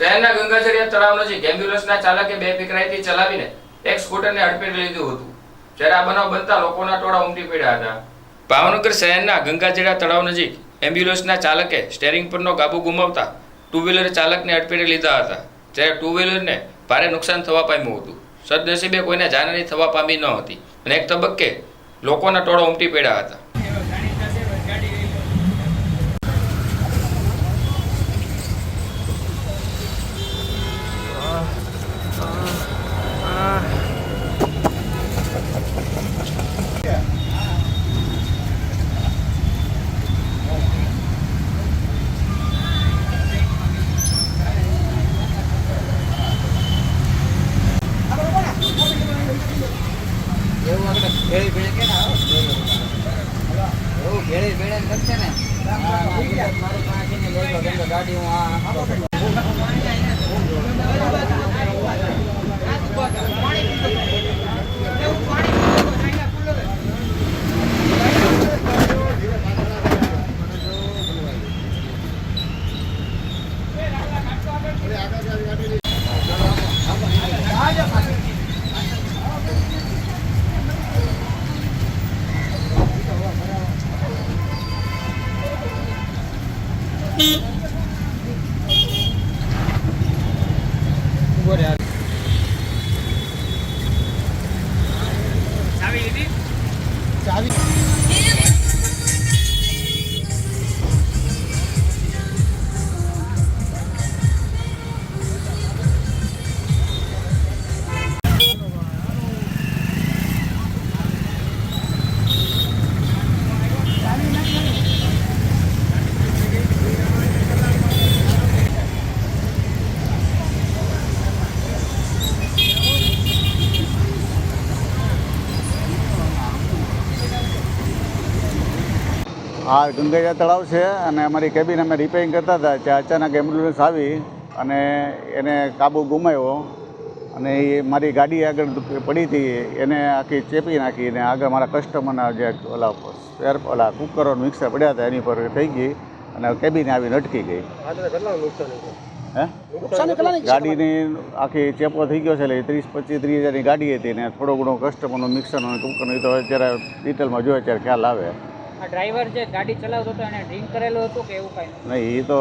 શહેરના ગંગાજળિયા તળાવ નજીક એમ્બ્યુલન્સના ચાલકે બે પીકરાઈથી ચલાવીને એક સ્કૂટરને અડફેટે લીધું હતું. જ્યારે આ બનાવ બનતા લોકોના ટોળા ઉમટી પડ્યા હતા. ભાવનગર શહેરના ગંગાજળિયા તળાવ નજીક એમ્બ્યુલન્સના ચાલકે સ્ટેરિંગ પરનો કાબુ ગુમાવતા ટુ વ્હીલર ચાલકને અડફેટે લીધા હતા. જ્યારે ટુ વ્હીલરને ભારે નુકસાન થવા પામ્યું હતું. સદનસીબે કોઈને જાનહાની થવા પામી ન હતી અને એક તબક્કે લોકોના ટોળા ઉમટી પડ્યા હતા. ભેળી ભેળી કે ના ભેળી ભેળી કરશે ને ગાડી હું ચાવી રહે આ ગંગાજા તળાવ છે અને અમારી કેબિન અમે રિપેરિંગ કરતા હતા ત્યાં અચાનક એમ્બ્યુલન્સ આવી અને એને કાબુ ગુમાવ્યો અને એ મારી ગાડી આગળ પડી હતી એને આખી ચેપી નાખી અને આગળ મારા કસ્ટમરના જે ઓલા સ્પેર ઓલા કુકરો મિક્સર પડ્યા હતા એની પર થઈ ગઈ અને કેબિન આવીને અટકી ગઈ. હે? ગાડીની આખી ચેપો થઈ ગયો છે એટલે ત્રીસ પચીસ ત્રીસ હજારની ગાડી હતી ને થોડો ઘણો કસ્ટમરનું મિક્સરનું કુકરનું કુકરનો એ તો અત્યારે ડિટેલમાં જોઈએ ત્યારે ખ્યાલ આવે. ડ્રાઈવર ગાડી ચલાવતો નહીં, એ તો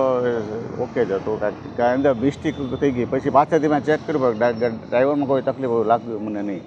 ઓકે જ હતું. કારણ કે મિસ્ટેક થઈ ગઈ. પછી પાછળથી મેં ચેક કર્યું ડ્રાઈવરમાં કોઈ તકલીફ લાગ્યું મને નહીં.